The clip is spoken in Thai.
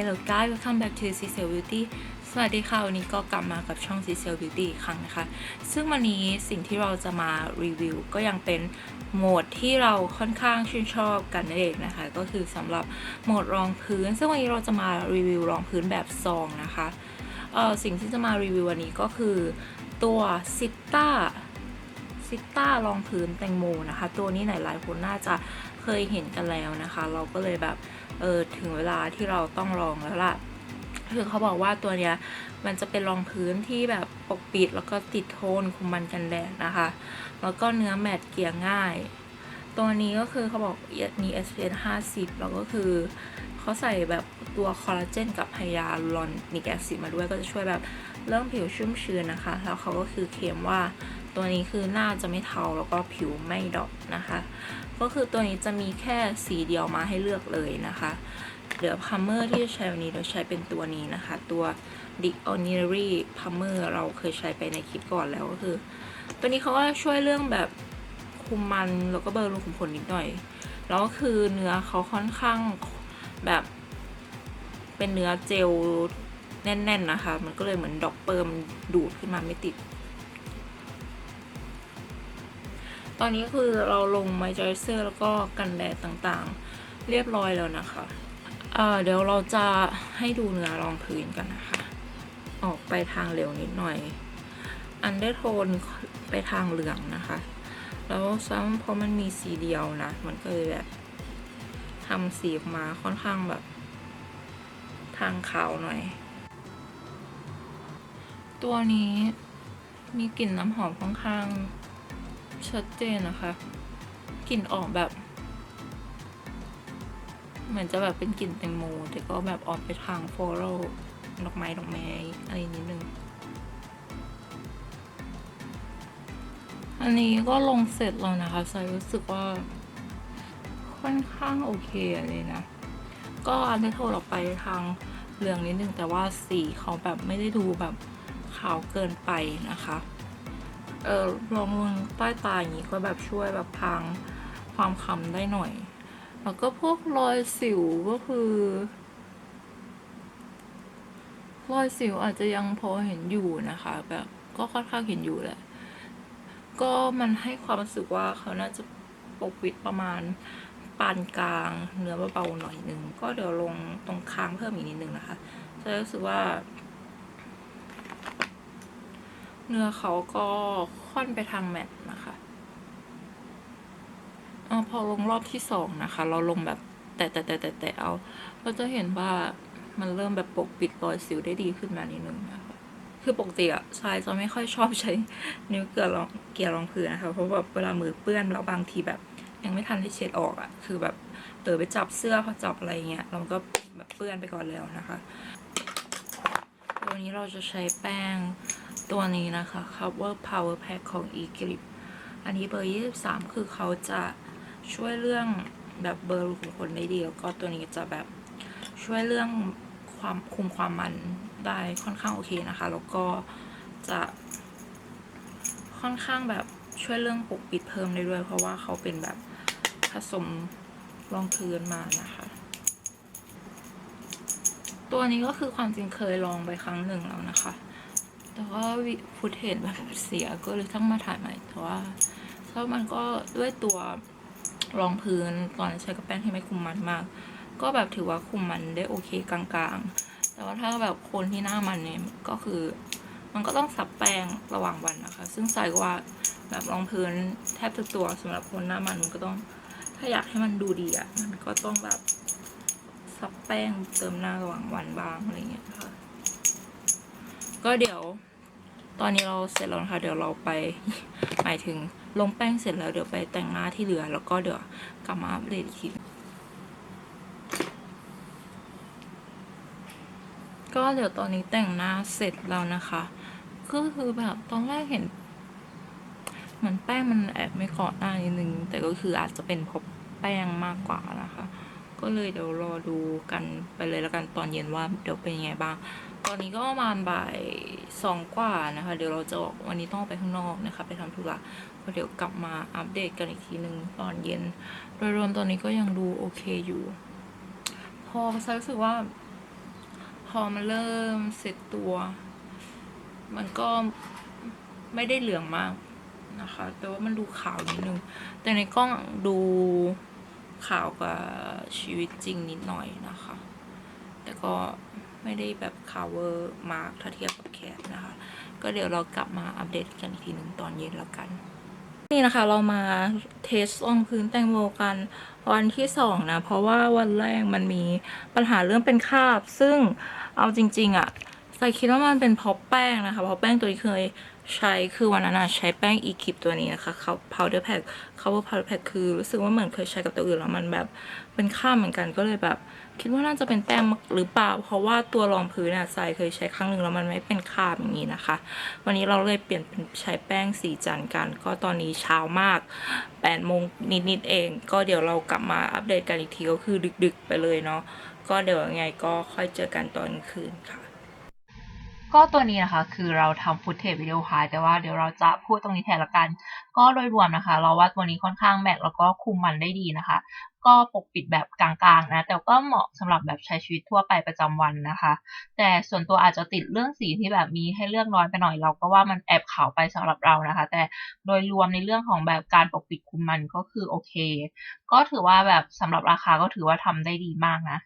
Hello guys welcome back to Cecil Beauty สวัสดีค่ะ วันนี้ก็กลับมากับช่อง Cecil Beauty อีกครั้งนะคะ ซึ่งวันนี้สิ่งที่เราจะมารีวิว ก็ยังเป็นโหมดที่เราค่อนข้างชื่นชอบกันนั่นเองนะคะ ก็คือสำหรับโหมดรองพื้น ซึ่งวันนี้เราจะมารีวิวรองพื้นแบบซองนะคะเออสิ่งที่จะมารีวิววันนี้ก็คือตัวซิต้าซิต้ารองพื้นแตงโมนะคะ ตัวนี้หลายๆคนน่าจะเคยเห็นกันแล้วนะคะ เราก็เลยแบบ เออถึงเวลาที่เราต้องลองแล้วล่ะคือเขาบอกว่าตัวเนี้ยมันจะเป็นรองพื้นที่แบบปกปิดแล้วก็ติดโทนคุมมันกันแดดนะคะ แล้วก็เนื้อแมตต์เกลี่ยง่าย ตัวนี้ก็คือเขาบอกมี SPF 50 แล้วก็คือเขาใส่แบบตัวคอลลาเจนกับไฮยาลูรอนิกแอซิดมาด้วยก็จะช่วยแบบเรื่องผิวชุ่มชื้นนะคะ แล้วเขาก็คือเคลมว่า ตัวนี้คือหน้าจะไม่เทาแล้วก็ผิวไม่ดอกนะคะ ก็คือตัวนี้จะมีแค่สีเดียวมาให้เลือกเลยนะคะเดี๋ยวพัมเมอร์ที่จะใช้วันนี้เราใช้เป็นตัวนี้นะคะ ตัว The Ordinary Plumber เราเคยใช้ไปในคลิปก่อนแล้วก็คือ ตัวนี้เขาก็ช่วยเรื่องแบบคุมมันแล้วก็เบลอรูขุมขนนิดหน่อย แล้วก็คือเนื้อเขาค่อนข้างแบบเป็นเนื้อเจลแน่น ๆ นะคะ มันก็เลยเหมือนดอกเปิร์มดูดขึ้นมาไม่ติด ตอนนี้คือเราลงไมเจอร์เซอร์แล้วก็กันแดดต่างๆ เรียบร้อยแล้วนะคะเเดี๋ยวเราจะให้ดูเนื้อรองพื้นกันนะคะ ออกไปทางเหลวนิดหน่อย อันเดอร์โทนไปทางเหลืองนะคะ แล้วซ้ำเพราะมันมีสีเดียวนะ มันก็เลยแบบทำสีออกมาค่อนข้างแบบ ทางขาวหน่อย ตัวนี้มีกลิ่นน้ำหอมค่อนข้าง ชัดเจนนะคะกลิ่นออกแบบ เหมือนจะแบบเป็นกลิ่นแตงโม แต่ก็แบบออกไปทางโฟโรดอกไม้ดอกไม้อะไรนิดนึง อันนี้ก็ลงเสร็จแล้วนะคะใส่รู้สึกว่า ค่อนข้างโอเคเลยนะ ก็อันได้โทรออกไปทางเหลืองนิดนึง แต่ว่าสีเขาแบบไม่ได้ดูแบบขาวเกินไปนะคะ เออลองลงใต้ตาอย่างนี้ก็แบบช่วยแบบพรางความคำได้หน่อย แล้วก็พวกรอยสิวก็คือ รอยสิวอาจจะยังพอเห็นอยู่นะคะ แบบก็ค่อนข้างเห็นอยู่แหละ ก็มันให้ความรู้สึกว่าเขาน่าจะปกปิดประมาณปานกลางเนื้อเบาๆหน่อยนึง ก็เดี๋ยวลงตรงค้างเพิ่มอีกนิดนึงนะคะ จะรู้สึกว่า เนื้อเขาก็ค่อนไปทางแมตต์นะคะอพอลงรอบที่สองนะคะ เราลงแบบแตะแตะแตะแตะแตะเอา เราจะเห็นว่ามันเริ่มแบบปกปิดรอยสิวได้ดีขึ้นมานิดนึงนะคะคือปกติอะชายจะไม่ค่อยชอบใช้นิ้วเกลือรองเกลี่ยรองพื้นนะคะเพราะแบบเวลามือเปื้อนแล้วบางทีแบบ ยังไม่ทันได้เช็ดออกอะคือแบบเออไปจับเสื้อพอจับอะไรเงี้ยเราก็แบบเปื้อนไปก่อนแล้วนะคะตัวนี้เราจะใช้แป้ง ตัวนี้นะคะ Cover Power Pack ของ e g r i p อันนี้เบอร์ 23 คือเขาจะช่วยเรื่องแบบเบอร์รูขุมขนได้ดีแล้วก็ตัวนี้จะแบบช่วยเรื่องความคุมความมันได้ค่อนข้างโอเคนะคะ แล้วก็จะค่อนข้างแบบช่วยเรื่องปกปิดเพิ่มได้ด้วย เพราะว่าเขาเป็นแบบผสมรองพื้นมานะคะ ตัวนี้ก็คือความจริงเคยลองไปครั้งหนึ่งแล้วนะคะ แต่ว่าฟุตเทจแบบเสียก็เลยต้องมาถ่ายใหม่แต่ว่าถ้ามันก็ด้วยตัวรองพื้นตอนใช้กับแป้งที่ไม่คุมมันมาก ก็แบบถือว่าคุมมันได้โอเคกลางๆ แต่ว่าถ้าแบบคนที่หน้ามันเนี่ยก็คือ มันก็ต้องสับแป้งระหว่างวันนะคะ ซึ่งใส่ว่าแบบรองพื้นแทบทุกตัวสำหรับคนหน้ามันมันก็ต้อง ถ้าอยากให้มันดูดีอะ่ะมันก็ต้องแบบซับแป้งเติมหน้าระหว่างวันบ้างอะไรเงี้ยค่ะ ก็เดี๋ยวตอนนี้เราเสร็จแล้วนะคะ เดี๋ยวเราไปหมายถึงลงแป้งเสร็จแล้วเดี๋ยวไปแต่งหน้าที่เหลือ แล้วก็เดี๋ยวกลับมาอัปเดตอีกทีก็เดี๋ยวตอนนี้แต่งหน้าเสร็จแล้วนะคะ ก็คือแบบตอนแรกเห็นเหมือนแป้งมันแอบไม่เกาะหน้านิดนึง แต่ก็คืออาจจะเป็นพราะแป้งมากกว่านะคะ ก็เลยเดี๋ยวรอดูกันไปเลยแล้วกันตอนเย็นว่าเดี๋ยวเป็นยังไงบ้าง ตอนนี้ก็ประมาณบ่ายสองกว่านะคะ เดี๋ยวเราจะออกวันนี้ต้องไปข้างนอกนะคะ ไปทำธุระเดี๋ยวกลับมาอัปเดตกันอีกทีหนึ่งตอนเย็น โดยรวมตอนนี้ก็ยังดูโอเคอยู่ พอรู้สึกว่า พอมันเริ่มเสร็จตัว มันก็ไม่ได้เหลืองมากนะคะ แต่ว่ามันดูขาวนิดนึง แต่ในกล้องดูขาวกว่าชีวิตจริงนิดหน่อยนะคะ แต่ก็ ไม่ได้แบบคาวเวอร์มากถ้าเทียบกับแคปนะคะ ก็เดี๋ยวเรากลับมาอัปเดตกันอีกทีหนึ่งตอนเย็นแล้วกัน นี่นะคะเรามาเทสลองพื้นแตงโมกันวันที่สองนะ เพราะว่าวันแรกมันมีปัญหาเรื่องเป็นคราบ ซึ่งเอาจริง ๆอะ่ะใส่คิดว่ามันเป็นเพราะแป้งนะคะ เพราะแป้งตัวที่เคยใช้คือวันนั้นอะใช้แป้งอีคิปตัวนี้นะคะเขา powder pack cover powder pack คือรู้สึกว่าเหมือนเคยใช้กับตัวอื่นแล้วมันแบบเป็นคราบเหมือนกันก็เลยแบบ คิดว่าน่าจะเป็นแป้งหรือเปล่า เพราะว่าตัวรองพื้นอะใส่เคยใช้ครั้งหนึ่งแล้วมันไม่เป็นคราบอย่างนี้นะคะ วันนี้เราเลยเปลี่ยนเป็นใช้แป้งสีจันทร์กัน ก็ตอนนี้เช้ามาก8โมงนิดๆเอง ก็เดี๋ยวเรากลับมาอัปเดตกันอีกทีก็คือดึกๆไปเลยเนาะก็เดี๋ยวยังไงก็ค่อยเจอกันตอนคืนค่ะ ก็ตัวนี้นะคะ คือเราทำฟุตเทจวิดีโอพายแต่ว่าเดี๋ยวเราจะพูดตรงนี้แทนละกัน ก็โดยรวมนะคะ เราว่าตัวนี้ค่อนข้างแมทแล้วก็คุมมันได้ดีนะคะ ก็ปกปิดแบบกลางๆนะ แต่ก็เหมาะสำหรับแบบใช้ชีวิตทั่วไปประจำวันนะคะ แต่ส่วนตัวอาจจะติดเรื่องสีที่แบบมีให้เลือกน้อยไปหน่อยเราก็ว่ามันแอบขาวไปสำหรับเรานะคะ แต่โดยรวมในเรื่องของแบบการปกปิดคุมมันก็คือโอเค ก็ถือว่าแบบสำหรับราคาก็ถือว่าทำได้ดีมากนะ